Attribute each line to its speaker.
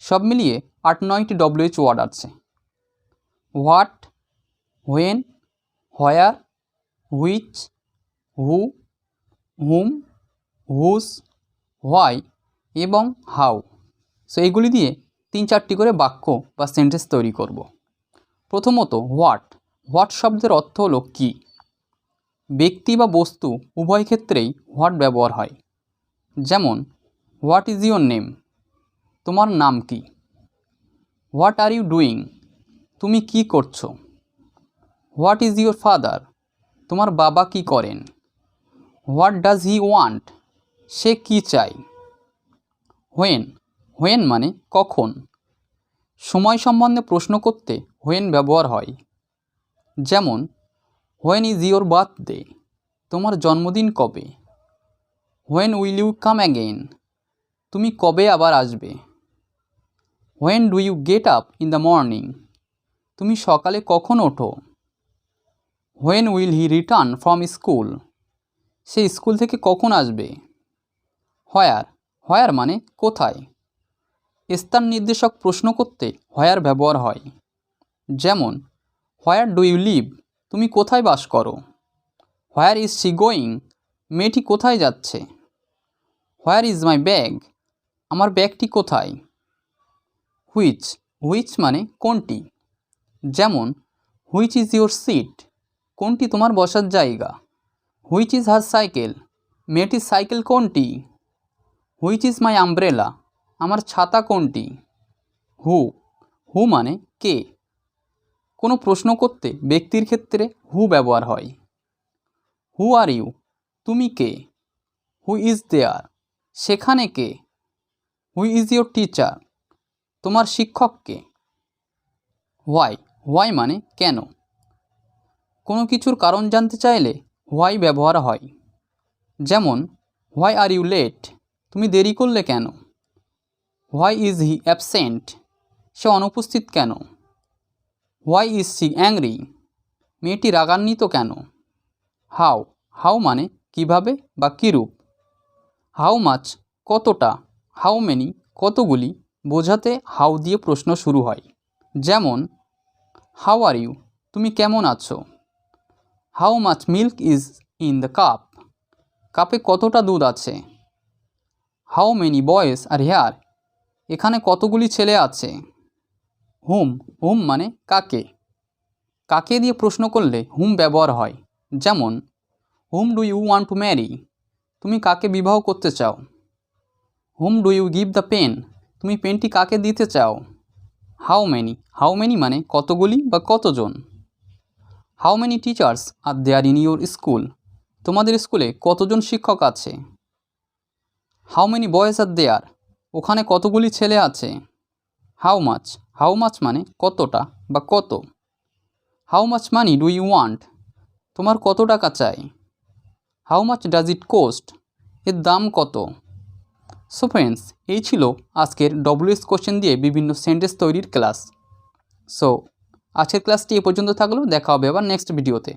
Speaker 1: সব মিলিয়ে আট নয়টি ডব্লিউএইচ ওয়ার্ড আছে। What, when, where, which, who, whom, whose, why এবং হাউ। সো এইগুলি দিয়ে তিন চারটি করে বাক্য বা সেন্টেন্স তৈরি করব। প্রথমত হোয়াট হোয়াট শব্দের অর্থ হলো কী? ব্যক্তি বা বস্তু উভয় ক্ষেত্রেই হোয়াট ব্যবহার হয়। যেমন, হোয়াট ইজ ইউর নেম? তোমার নাম কি? হোয়াট আর ইউ ডুইং তুমি কি করছ? হোয়াট ইজ ইউর ফাদার তোমার বাবা কি করেন? হোয়াট ডাজ হি ওয়ান্ট সে কি চায়? হোয়েন হোয়েন মানে কখন? সময় সম্বন্ধে প্রশ্ন করতে হোয়েন ব্যবহার হয়। যেমন হোয়েন ইজ ইয়োর বার্থডে তোমার জন্মদিন কবে? When will you come again তুমি কবে আবার আসবে? When do you get up in the morning তুমি সকালে কখন ওঠো? When will he return from school say school থেকে কখন আসবে? হয়ার হয়ার মানে কোথায়? স্থান নির্দেশক প্রশ্ন করতে হয়ার ব্যবহার হয়। যেমন হোয়ার ডু ইউ লিভ তুমি কোথায় বাস করো? হোয়ার ইজ শি গোয়িং মেয়েটি কোথায় যাচ্ছে? হোয়ার ইজ মাই ব্যাগ আমার ব্যাগটি কোথায়? হুইচ হুইচ মানে কোনটি? যেমন হুইচ ইজ ইউর সিট কোনটি তোমার বসার জায়গা? হুইচ ইজ হার সাইকেল মেয়েটির সাইকেল কোনটি? হুইচ ইজ মাই আমব্রেলা আমার ছাতা কোনটি? হু হু মানে কে? কোনো প্রশ্ন করতে ব্যক্তির ক্ষেত্রে হু ব্যবহার হয়। হু আর ইউ তুমি কে? হু ইজ দেয়ার সেখানে কে? হু ইজ ইয়োর টিচার তোমার শিক্ষক কে? হোয়াই হোয়াই মানে কেন? কোনো কিছুর কারণ জানতে চাইলে হোয়াই ব্যবহার হয়। যেমন হোয়াই আর ইউ লেট তুমি দেরি করলে কেন? হোয়াই ইজ হি অ্যাবসেন্ট সে অনুপস্থিত কেন? হোয়াই ইজ সি অ্যাংরি মেয়েটি রাগান্বিত কেন? হাউ হাউ মানে কীভাবে বা কীরূপ? হাউ মাছ কতটা? হাউ মেনি কতগুলি? বোঝাতে হাউ দিয়ে প্রশ্ন শুরু হয়। যেমন হাউ আর ইউ তুমি কেমন আছো? How much milk is in the cup কাপে কতটা দুধ আছে? How many boys are here এখানে কতগুলি ছেলে আছে? হুম হুম মানে কাকে? কাকে দিয়ে প্রশ্ন করলে হুম ব্যবহার হয়? যেমন whom do you want to marry তুমি কাকে বিবাহ করতে চাও? Whom do you give the pen তুমি পেনটি কাকে দিতে চাও? হাউ মেনি হাউ মেনি মানে কতগুলি বা কতজন? How many teachers are there in your school তোমাদের স্কুলে কতজন শিক্ষক আছে? How many boys are there ওখানে কতগুলি ছেলে আছে? হাউ মাছ হাউ মাছ মানে কতটা বা কত? How much money do you want তোমার কত টাকা চাই? How much does it cost এর দাম কত? সো ফ্রেন্ডস এই ছিল আজকের ডব্লিউএস কোশ্চেন দিয়ে বিভিন্ন সেন্টেন্স তৈরির ক্লাস সো আজকের ক্লাসটি এ পর্যন্ত থাকল, দেখা হবে আবার নেক্সট ভিডিওতে